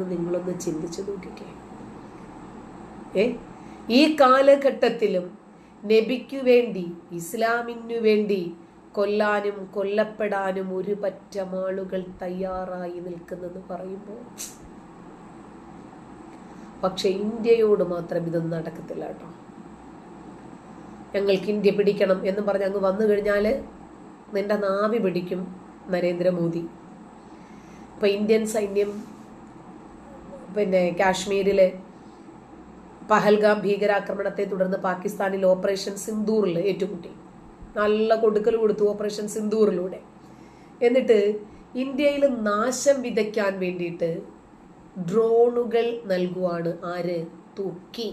എന്ന് നിങ്ങളൊന്ന് ചിന്തിച്ചു നോക്കിക്കേ. ഏ? ഈ കാലഘട്ടത്തിലും നബിക്കു വേണ്ടി ഇസ്ലാമിനു വേണ്ടി കൊല്ലാനും കൊല്ലപ്പെടാനും ഒരു പറ്റം ആളുകൾ തയ്യാറായി നിൽക്കുന്നെന്ന് പറയുമ്പോൾ പക്ഷെ ഇന്ത്യയോട് മാത്രം ഇതൊന്നും നടക്കത്തില്ല കേട്ടോ. ഞങ്ങൾക്ക് ഇന്ത്യ പിടിക്കണം എന്ന് പറഞ്ഞ് അങ്ങ് വന്നു കഴിഞ്ഞാൽ നിന്റെ നാവി പിടിക്കും നരേന്ദ്രമോദി. ഇപ്പം ഇന്ത്യൻ സൈന്യം പിന്നെ കാശ്മീരിലെ പഹൽഗാം ഭീകരാക്രമണത്തെ തുടർന്ന് പാകിസ്ഥാനിൽ ഓപ്പറേഷൻ സിന്ദൂറിൽ ഏറ്റുമുട്ടി. നല്ല കൊടുക്കൽ കൊടുത്തു ഓപ്പറേഷൻ സിന്ദൂറിലൂടെ. എന്നിട്ട് ഇന്ത്യയിൽ നാശം വിതയ്ക്കാൻ വേണ്ടിയിട്ട് ഡ്രോണുകൾ നൽകുവാണ് ആര്? തുർക്കി.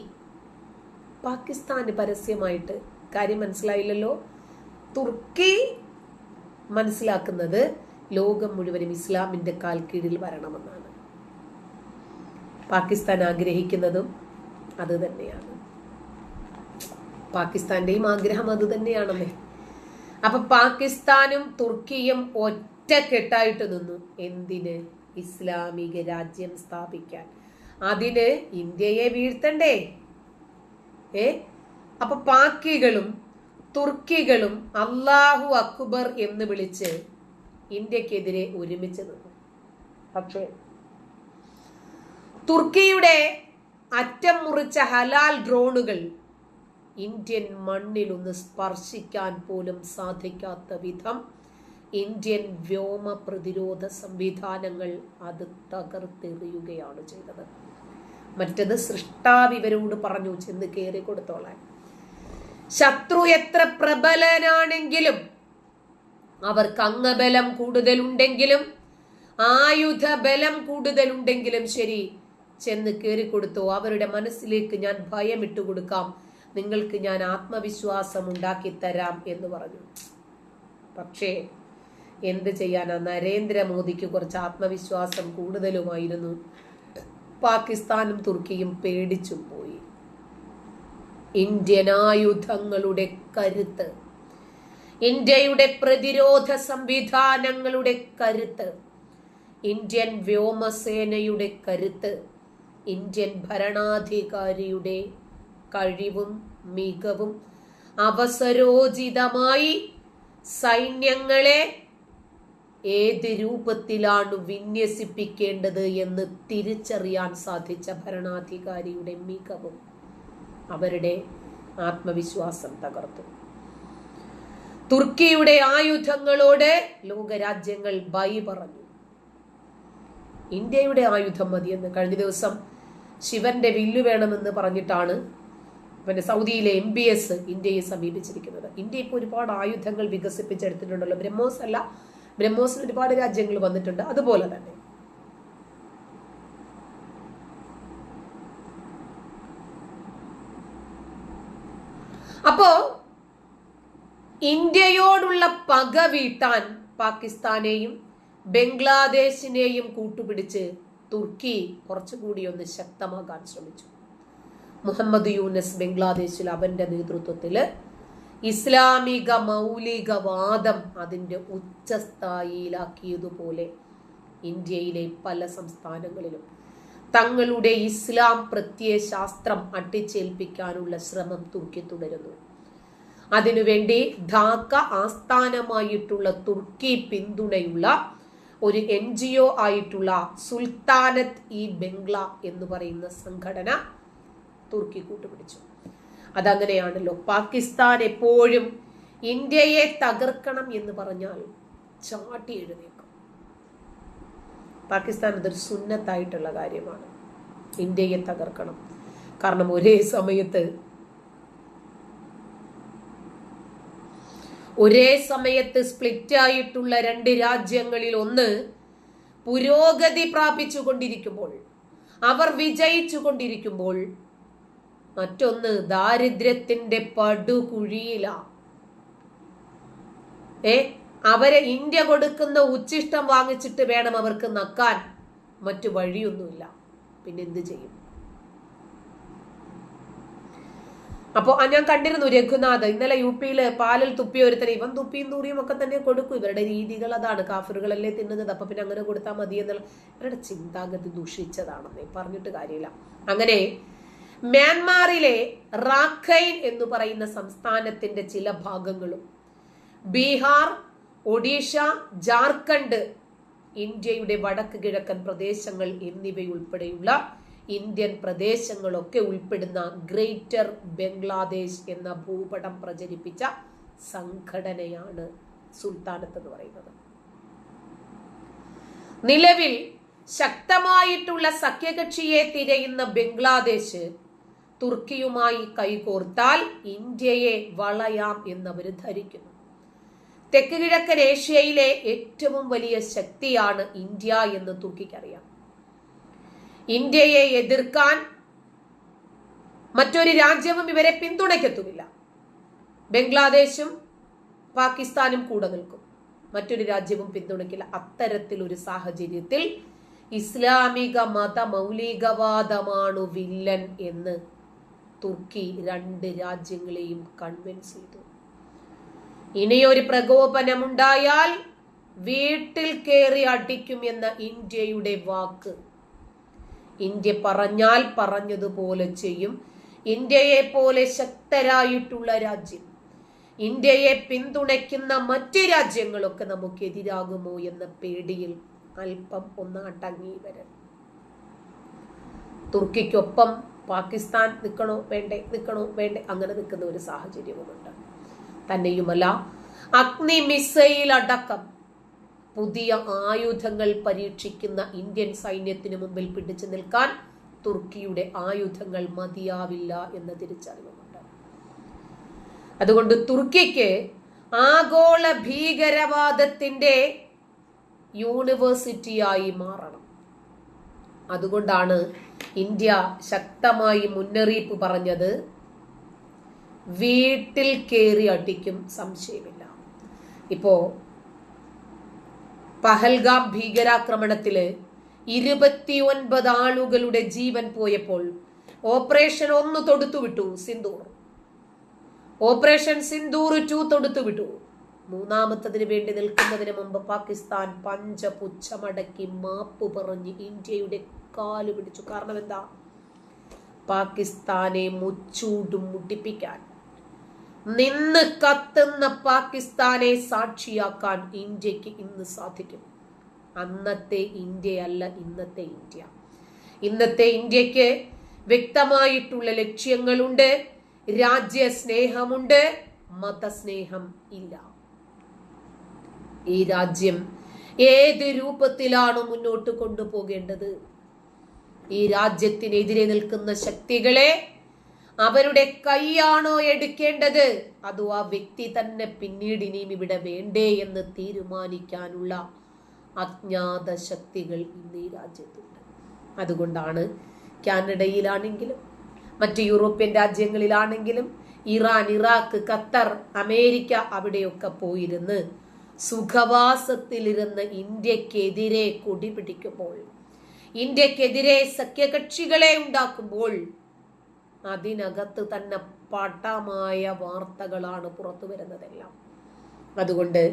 പാകിസ്ഥാന് പരസ്യമായിട്ട് കാര്യം മനസ്സിലായില്ലല്ലോ? തുർക്കി മനസ്സിലാക്കുന്നത് ലോകം മുഴുവനും ഇസ്ലാമിന്റെ കാൽ കീഴിൽ വരണമെന്നാണ്. പാകിസ്ഥാൻ ആഗ്രഹിക്കുന്നതും അത് തന്നെയാണ്. പാകിസ്ഥാന്റെയും ആഗ്രഹം അത് തന്നെയാണല്ലേ? അപ്പൊ പാകിസ്ഥാനും തുർക്കിയും ഒറ്റക്കെട്ടായിട്ട് നിന്നു. എന്തിന്? ഇസ്ലാമിക രാജ്യം സ്ഥാപിക്കാൻ. അതിന് ഇന്ത്യയെ വീഴ്ത്തണ്ടേ? ഏ? അപ്പൊ പാക്കികളും തുർക്കികളും അള്ളാഹു അക്ബർ എന്ന് വിളിച്ച് ഇന്ത്യക്കെതിരെ ഒരുമിച്ച് നിന്നു. പക്ഷേ തുർക്കിയുടെ അറ്റം മുറിച്ച ഹലാൽ ഡ്രോണുകൾ ഇന്ത്യൻ മണ്ണിൽ ഒന്ന് സ്പർശിക്കാൻ പോലും സാധിക്കാത്ത വിധം ഇന്ത്യൻ വ്യോമ പ്രതിരോധ സംവിധാനങ്ങൾ അത് തകർത്തെറിയുകയാണ് ചെയ്തത്. മറ്റത് സൃഷ്ടാവിവരോട് പറഞ്ഞു ചെന്ന് കയറി കൊടുത്തോളാൻ. ശത്രു എത്ര പ്രബലനാണെങ്കിലും അവർക്ക് അംഗബലം കൂടുതലുണ്ടെങ്കിലും ആയുധ ബലം കൂടുതലുണ്ടെങ്കിലും ശരി ചെന്ന് കൊടുത്തു. അവരുടെ മനസ്സിലേക്ക് ഞാൻ ഭയം ഇട്ടു കൊടുക്കാം. നിങ്ങൾക്ക് ഞാൻ ആത്മവിശ്വാസം ഉണ്ടാക്കി തരാം എന്ന് പറഞ്ഞു. പക്ഷേ എന്ത് ചെയ്യാനാ? നരേന്ദ്രമോദിക്ക് കുറച്ച് ആത്മവിശ്വാസം കൂടുതലുമായിരുന്നു. പാകിസ്ഥാനും തുർക്കിയും പേടിച്ചും പോയി. ഇന്ത്യൻ ആയുധങ്ങളുടെ കരുത്ത് ഇന്ത്യയുടെ പ്രതിരോധ സംവിധാനങ്ങളുടെ കരുത്ത് ഇന്ത്യൻ വ്യോമസേനയുടെ കരുത്ത് ഇന്ത്യൻ ഭരണാധികാരിയുടെ കഴിവും മികവും അവസരോചിതമായി സൈന്യങ്ങളെ ഏത് രൂപത്തിലാണ് വിന്യസിപ്പിക്കേണ്ടത് എന്ന് തിരിച്ചറിയാൻ സാധിച്ച ഭരണാധികാരിയുടെ മികവും അവരുടെ ആത്മവിശ്വാസം തകർത്തു. തുർക്കിയുടെ ആയുധങ്ങളോട് ലോകരാജ്യങ്ങൾ ബൈ പറഞ്ഞു ഇന്ത്യയുടെ ആയുധം മതിയെന്ന് കഴിഞ്ഞ ദിവസം ശിവന്റെ വില്ലു വേണമെന്ന് പറഞ്ഞിട്ടാണ് പിന്നെ സൗദിയിലെ എം ബി എസ് ഇന്ത്യയെ സമീപിച്ചിരിക്കുന്നത്. ഇന്ത്യ ഇപ്പോൾ ഒരുപാട് ആയുധങ്ങൾ വികസിപ്പിച്ചെടുത്തിട്ടുണ്ടല്ലോ. ബ്രഹ്മോസ് അല്ല ബ്രഹ്മോസിന് ഒരുപാട് രാജ്യങ്ങൾ വന്നിട്ടുണ്ട്. അതുപോലെ തന്നെ. അപ്പോ ഇന്ത്യയോടുള്ള പക വീട്ടാൻ പാകിസ്ഥാനെയും ബംഗ്ലാദേശിനെയും കൂട്ടുപിടിച്ച് തുർക്കി കുറച്ചുകൂടി ഒന്ന് ശക്തമാകാൻ ശ്രമിച്ചു. മുഹമ്മദ് യൂനസ് ബംഗ്ലാദേശിൽ അവന്റെ നേതൃത്വത്തിൽ ഇസ്ലാമിക മൗലികവാദം അതിന്റെ ഉച്ചസ്ഥായിയിലാക്കിയതുപോലെ ഇന്ത്യയിലെ പല സംസ്ഥാനങ്ങളിലും തങ്ങളുടെ ഇസ്ലാം പ്രത്യയശാസ്ത്രം അട്ടിച്ചേൽപ്പിക്കാനുള്ള ശ്രമം തുർക്കി തുടരുന്നു. അതിനുവേണ്ടി ധാക്ക ആസ്ഥാനമായിട്ടുള്ള തുർക്കി പിന്തുണയുള്ള ഒരു എൻ ജി ഒ ആയിട്ടുള്ള സുൽത്താനത്ത് ഇ ബംഗ്ല എന്ന് പറയുന്ന സംഘടന തുർക്കി കൂട്ടുപിടിച്ചു. അതങ്ങനെയാണല്ലോ. പാകിസ്ഥാൻ എപ്പോഴും ഇന്ത്യയെ തകർക്കണം എന്ന് പറഞ്ഞാൽ ചാട്ടി എഴുന്നേക്കും പാകിസ്ഥാൻ അതൊരു സുന്നത്തായിട്ടുള്ള കാര്യമാണ്. ഇന്ത്യയെ തകർക്കണം. കാരണം ഒരേ സമയത്ത് ഒരേ സമയത്ത് സ്പ്ലിറ്റ് ആയിട്ടുള്ള രണ്ട് രാജ്യങ്ങളിൽ ഒന്ന് പുരോഗതി പ്രാപിച്ചു കൊണ്ടിരിക്കുമ്പോൾ അവർ വിജയിച്ചു കൊണ്ടിരിക്കുമ്പോൾ മറ്റൊന്ന് ദാരിദ്ര്യത്തിന്റെ പടുകുഴിയില. ഏ അവരെ ഇന്ത്യ കൊടുക്കുന്ന ഉച്ചിഷ്ടം വാങ്ങിച്ചിട്ട് വേണം അവർക്ക് നക്കാൻ. മറ്റു വഴിയൊന്നുമില്ല. പിന്നെ എന്ത് ചെയ്യും? അപ്പോൾ ഞാൻ കണ്ടിരുന്നു രഘുനാഥ്. ഇന്നലെ യു പിയിൽ പാലിൽ തുപ്പി ഒരുത്തനെ ഇവൻ തുപ്പിയും തൂറിയും ഒക്കെ തന്നെ കൊടുക്കും. ഇവരുടെ രീതികൾ അതാണ്. കാഫറുകളല്ലേ തിന്നുന്നത്. അപ്പൊ പിന്നെ അങ്ങനെ കൊടുത്താൽ മതി എന്നുള്ള ഇവരുടെ ചിന്താഗതി ദൂഷിച്ചതാണെന്നേ പറഞ്ഞിട്ട് കാര്യമില്ല. അങ്ങനെ മ്യാൻമാറിലെ റാഖൈൻ എന്ന് പറയുന്ന സംസ്ഥാനത്തിന്റെ ചില ഭാഗങ്ങളും ബീഹാർ ഒഡീഷ ജാർഖണ്ഡ് ഇന്ത്യയുടെ വടക്ക് കിഴക്കൻ പ്രദേശങ്ങൾ എന്നിവയുൾപ്പെടെയുള്ള ഇന്ത്യൻ പ്രദേശങ്ങളൊക്കെ ഉൾപ്പെടുന്ന ഗ്രേറ്റർ ബംഗ്ലാദേശ് എന്ന ഭൂപടം പ്രചരിപ്പിച്ച സംഘടനയാണ് സുൽത്താനത്ത് എന്ന് പറയുന്നത്. നിലവിൽ ശക്തമായിട്ടുള്ള സഖ്യകക്ഷിയെ തിരയുന്ന ബംഗ്ലാദേശ് തുർക്കിയുമായി കൈകോർത്താൽ ഇന്ത്യയെ വളയാം എന്നവർ ധരിക്കുന്നു. തെക്ക് കിഴക്കൻ ഏഷ്യയിലെ ഏറ്റവും വലിയ ശക്തിയാണ് ഇന്ത്യ എന്ന് തുർക്കിക്കറിയാം. ഇന്ത്യയെ എതിർക്കാൻ മറ്റൊരു രാജ്യവും ഇവരെ പിന്തുണയ്ക്കത്തുമില്ല. ബംഗ്ലാദേശും പാകിസ്ഥാനും കൂടെ നിൽക്കും. മറ്റൊരു രാജ്യവും പിന്തുണയ്ക്കില്ല. അത്തരത്തിലൊരു സാഹചര്യത്തിൽ ഇസ്ലാമിക മത മൗലികവാദമാണു വില്ലൻ എന്ന് തുർക്കി രണ്ട് രാജ്യങ്ങളെയും കൺവിൻസ് ചെയ്തു. ഇനിയൊരു പ്രകോപനമുണ്ടായാൽ വീട്ടിൽ കയറി അടിക്കും എന്ന ഇന്ത്യയുടെ വാക്ക് ഇന്ത്യ പറഞ്ഞാൽ പറഞ്ഞതുപോലെ ചെയ്യും. ഇന്ത്യയെ പോലെ ശക്തരായിട്ടുള്ള രാജ്യം ഇന്ത്യയെ പിന്തുണയ്ക്കുന്ന മറ്റ് രാജ്യങ്ങളൊക്കെ നമുക്കെതിരാകുമോ എന്ന പേടിയിൽ അല്പം ഒന്ന് അടങ്ങി വരണം. തുർക്കിക്കൊപ്പം പാകിസ്ഥാൻ നിൽക്കണോ വേണ്ടേ നിൽക്കണോ വേണ്ടേ അങ്ങനെ നിൽക്കുന്ന ഒരു സാഹചര്യവുമുണ്ട്. തന്നെയുമല്ല അഗ്നി മിസൈൽ അടക്കം പുതിയ ആയുധങ്ങൾ പരീക്ഷിക്കുന്ന ഇന്ത്യൻ സൈന്യത്തിന് മുമ്പിൽ പിടിച്ചു നിൽക്കാൻ തുർക്കിയുടെ ആയുധങ്ങൾ മതിയാവില്ല എന്ന തിരിച്ചറിവുമുണ്ട്. അതുകൊണ്ട് തുർക്കിക്ക് ആഗോള ഭീകരവാദത്തിന്റെ യൂണിവേഴ്സിറ്റിയായി മാറണം. അതുകൊണ്ടാണ് ഇന്ത്യ ശക്തമായി മുന്നറിയിപ്പ് പറഞ്ഞത് വീട്ടിൽ കയറി അടിക്കും സംശയമില്ല. ഇപ്പോ പഹൽഗാം ഭീകരാക്രമണത്തിൽ ഇരുപത്തിയൊൻപത് ആളുകളുടെ ജീവൻ പോയപ്പോൾ ഓപ്പറേഷൻ ഒന്ന് തൊടുത്തുവിട്ടു സിന്ധൂർ ഓപ്പറേഷൻ സിന്ദൂർ ടു തൊടുത്തുവിട്ടു മൂന്നാമത്തതിന് വേണ്ടി നിൽക്കുന്നതിന് മുമ്പ് പാകിസ്ഥാൻ പഞ്ചപുച്ഛമടക്കി മാപ്പ് പറഞ്ഞ് ഇന്ത്യയുടെ കാൽ പിടിച്ചു. കാരണം എന്താ? പാകിസ്ഥാനെ മുച്ചൂടും മുട്ടിപ്പിക്കാൻ. നിന്ന് കത്തുന്ന പാകിസ്ഥാനെ സാക്ഷിയാക്കാൻ ഇന്ത്യയ്ക്ക് ഇന്ന് സാധിക്കും. അന്നത്തെ ഇന്ത്യയല്ല ഇന്നത്തെ ഇന്ത്യ. ഇന്നത്തെ ഇന്ത്യയ്ക്ക് വ്യക്തമായിട്ടുള്ള ലക്ഷ്യങ്ങളുണ്ട് രാജ്യസ്നേഹമുണ്ട് മതസ്നേഹം ഇല്ല. ഈ രാജ്യം ഏത് രൂപത്തിലാണ് മുന്നോട്ട് കൊണ്ടുപോകേണ്ടത്? ഈ രാജ്യത്തിനെതിരെ നിൽക്കുന്ന ശക്തികളെ അവരുടെ കൈയാണോ എടുക്കേണ്ടത്? അതോ ആ വ്യക്തി തന്നെ പിന്നീട് ഇനിയും ഇവിടെ വേണ്ടേ എന്ന് തീരുമാനിക്കാനുള്ള അജ്ഞാത ശക്തികൾ ഇന്ന് ഈ രാജ്യത്തുണ്ട്. അതുകൊണ്ടാണ് കാനഡയിലാണെങ്കിലും മറ്റ് യൂറോപ്യൻ രാജ്യങ്ങളിലാണെങ്കിലും ഇറാൻ ഇറാഖ് ഖത്തർ അമേരിക്ക അവിടെയൊക്കെ പോയിരുന്ന് സുഖവാസത്തിലിരുന്ന് ഇന്ത്യക്കെതിരെ കൊടി പിടിക്കുമ്പോൾ ഇന്ത്യക്കെതിരെ സഖ്യകക്ഷികളെ ഉണ്ടാക്കുമ്പോൾ അതിനകത്ത് തന്നെ പടമായ വാർത്തകളാണ് പുറത്തു വരുന്നതെല്ലാം. അതുകൊണ്ട്